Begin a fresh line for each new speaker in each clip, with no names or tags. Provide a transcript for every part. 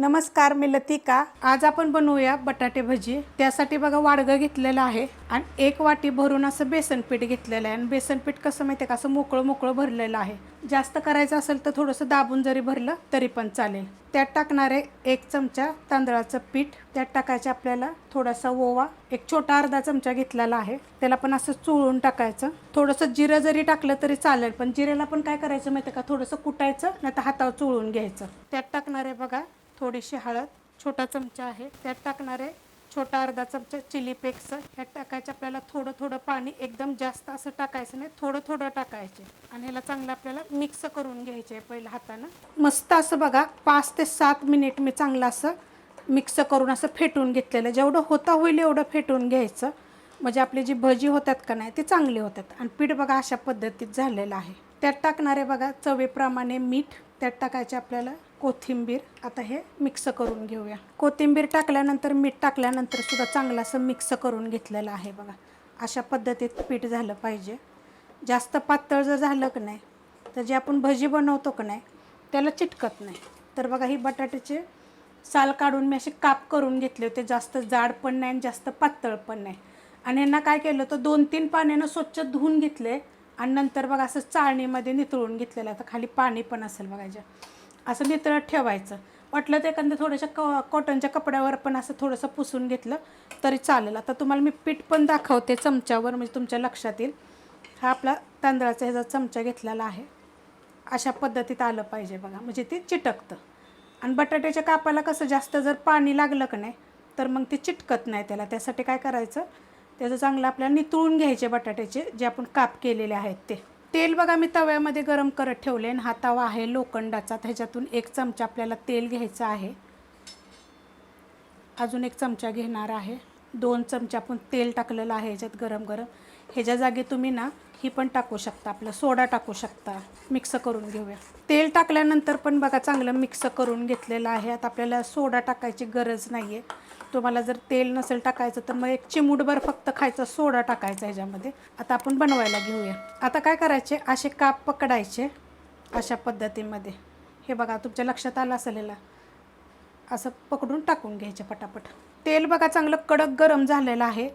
नमस्कार मी लतिका. आज आपण बनवूया बटाटे भजी. त्यासाठी बघा वाडगं घेतलेलं आहे आणि एक वाटी भरून असं बेसन पीठ घेतलेलं आहे. आणि बेसन पीठ कसं माहिती आहे का? असं मोकळं मोकळं भरलेलं आहे. जास्त करायचं असेल तर थोडंसं दाबून जरी भरलं तरी पण चालेल. त्यात टाकणारे एक चमचा तांदळाचं पीठ. त्यात टाकायचं आपल्याला थोडासा ओवा. एक छोटा अर्धा चमचा घेतलेला आहे. त्याला पण असं चुळून टाकायचं. थोडंसं जिरं जरी टाकलं तरी चालेल पण जिऱ्याला पण काय करायचं माहिती आहे का? थोडंसं कुटायचं नाही तर हातावर चुळून घ्यायचं. त्यात टाकणारे बघा थोडीशी हळद छोटा चमचा आहे त्यात टाकणारे छोटा अर्धा चमचा चिली पेक्स ह्यात टाकायचं. आपल्याला थोडं थोडं पाणी एकदम जास्त असं टाकायचं नाही. थोडं थोडं टाकायचे. आणि ह्याला चांगलं आपल्याला मिक्स करून घ्यायचे आहे पहिलं हातानं. मस्त असं बघा पाच ते सात मिनिट मी चांगलं असं मिक्स करून असं फेटून घेतलेलं. जेवढं होता होईल एवढं फेटून घ्यायचं. म्हणजे आपली जी भजी होतात का नाही ते चांगली होतात. आणि पीठ बघा अशा पद्धतीत झालेलं आहे. त्यात टाकणारे बघा चवीप्रमाणे मीठ. त्यात टाकायचे आपल्याला कोथिंबीर आता हे मिक्स करून घेऊया. कोथिंबीर टाकल्यानंतर मीठ टाकल्यानंतर सुद्धा चांगलं असं मिक्स करून घेतलेलं आहे बघा. अशा पद्धतीत पीठ झालं पाहिजे. जास्त पातळ जर झालं की नाही तर जे आपण भजी बनवतो का नाही त्याला चिटकत नाही. तर बघा ही बटाट्याचे साल काढून मी असे काप करून घेतले होते. जास्त जाड पण नाही आणि जास्त पातळ पण नाही. आणि यांना काय केलं तर दोन तीन पाण्यानं स्वच्छ धुवून घेतले आणि नंतर बघा असं चाळणीमध्ये नितळून घेतलेलं आता खाली पाणी पण असेल बघायच्या असं नितळत ठेवायचं. वाटलं तर एखाद्या थोड्याशा क कॉटनच्या कपड्यावर पण असं थोडंसं पुसून घेतलं तरी चालेल. आता तुम्हाला मी पीठ पण दाखवते चमच्यावर म्हणजे तुमच्या लक्षात येईल. हा आपला तांदळाचा ह्याचा चमचा घेतलेला आहे. अशा पद्धतीत आलं पाहिजे बघा. म्हणजे ते चिटकतं. आणि बटाट्याच्या कापाला कसं जास्त जर पाणी लागलं का नाही तर मग ते चिटकत नाही त्याला. त्यासाठी काय करायचं? त्याचं चांगलं आपल्याला नितळून घ्यायचे बटाट्याचे जे आपण काप केलेले आहेत ते. तेल बघा मी तव्यामध्ये गरम करत ठेवले आणि हा तवा आहे लोखंडाचा. त्याच्यातून एक चमचा आपल्याला तेल घ्यायचं आहे. अजून एक चमचा घेणार आहे. दोन चमचा आपण तेल टाकलेलं आहे ह्याच्यात गरम गरम. ह्याच्या जागी तुम्ही ना ही पण टाकू शकता. आपलं सोडा टाकू शकता. मिक्स करून घेऊया. तेल टाकल्यानंतर पण बघा चांगलं मिक्स करून घेतलेलं आहे. आता आपल्याला सोडा टाकायची गरज नाही आहे तुम्हाला जर तेल नसेल टाकायचं तर मग एक चिमूटभर फक्त खायचा सोडा टाकायचा ह्याच्यामध्ये आता आपण बनवायला घेऊया. आता काय करायचे? असे काप पकडायचे अशा पद्धतीमध्ये. हे बघा तुमच्या लक्षात आलं असेल असं पकडून टाकून घ्यायचे पटापट. तेल बघा चांगलं कडक गरम झालेलं आहे.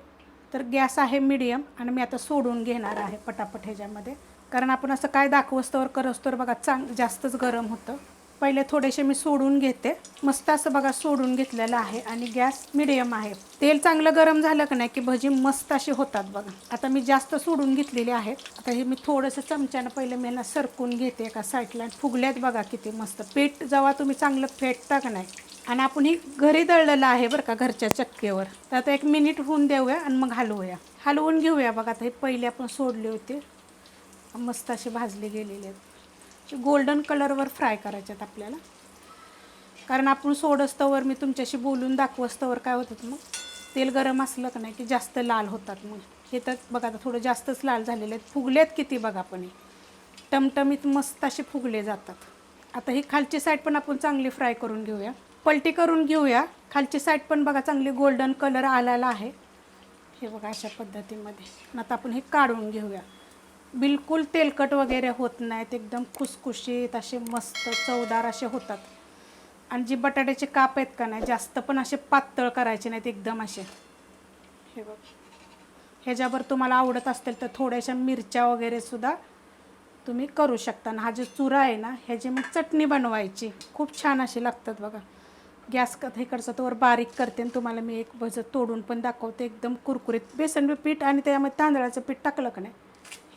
तर गॅस आहे मिडियम आणि मी आता सोडून घेणार आहे पटापट ह्याच्यामध्ये. कारण आपण असं काय दाखवस्तोवर करस्तोवर बघा चांग जास्तच गरम होतं. पहिले थोडेसे मी सोडून घेते. मस्त असं बघा सोडून घेतलेलं आहे आणि गॅस मिडियम आहे. तेल चांगलं गरम झालं का नाही की भजी मस्त अशी होतात बघा. आता मी जास्त सोडून घेतलेले आहेत. आता हे मी थोडंसं चमच्यानं पहिले मी यांना सरकून घेते एका साईडला फुगल्यात बघा किती मस्त. पीठ जेव्हा तुम्ही चांगलं फेटता का नाही. आणि आपण ही घरी दळलेलं आहे बरं का घरच्या चक्केवर. तर आता एक मिनिट होऊन देऊया आणि मग हलवूया. हलवून घेऊया बघा. आता हे पहिले आपण सोडले होते. मस्त असे भाजले गेलेले आहेत. गोल्डन कलरवर फ्राय करायच्यात आपल्याला. कारण आपण सोडस्तवर मी तुमच्याशी बोलून दाखवस्तवर काय होतं मग तेल गरम असलं का नाही की जास्त लाल होतात मग. हे तर बघा आता थोडं जास्तच लाल झालेले आहेत. फुगलेत किती बघा पण हे. टमटमीत मस्त असे फुगले जातात. आता ही खालची साईड पण आपण चांगली फ्राय करून घेऊया. पलटी करून घेऊया. खालची साईड पण बघा चांगली गोल्डन कलर आलेला आहे. हे बघा अशा पद्धतीमध्ये. आता आपण हे काढून घेऊया. बिलकुल तेलकट वगैरे होत नाहीत एकदम खुसखुशीत असे मस्त चवदार असे होतात. आणि जी बटाट्याचे काप आहेत का नाही जास्त पण असे पातळ करायचे नाहीत एकदम असे. हे बघ. ह्याच्यावर तुम्हाला आवडत असतील तर थोड्याशा मिरच्या वगैरे सुद्धा तुम्ही करू शकता. आणि हा जो चुरा आहे ना ह्याची मग चटणी बनवायची खूप छान अशी लागतात बघा. गॅस क इकडचा तोवर बारीक करते आणि तुम्हाला मी एक भजं तोडून पण दाखवते. एकदम कुरकुरीत बेसन पीठ आणि त्यामध्ये तांदळाचं पीठ टाकलं का नाही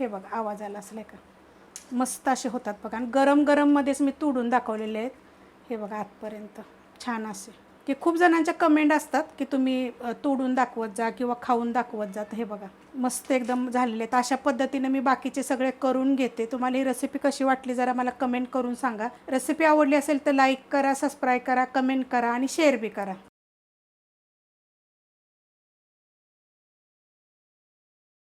हे बघा आवाज आला असला का? मस्त असे होतात बघा. आणि गरम गरममध्येच मी तोडून दाखवलेले आहेत. हे बघा आतपर्यंत. छान असे. की खूप जणांच्या कमेंट असतात की तुम्ही तोडून दाखवत जा किंवा खाऊन दाखवत जा. तर हे बघा मस्त एकदम झालेले आहेत. अशा पद्धतीने मी बाकीचे सगळे करून घेते. तुम्हाला ही रेसिपी कशी वाटली जरा मला कमेंट करून सांगा. रेसिपी आवडली असेल तर लाईक करा सबस्क्राईब करा कमेंट करा आणि शेअर बी करा.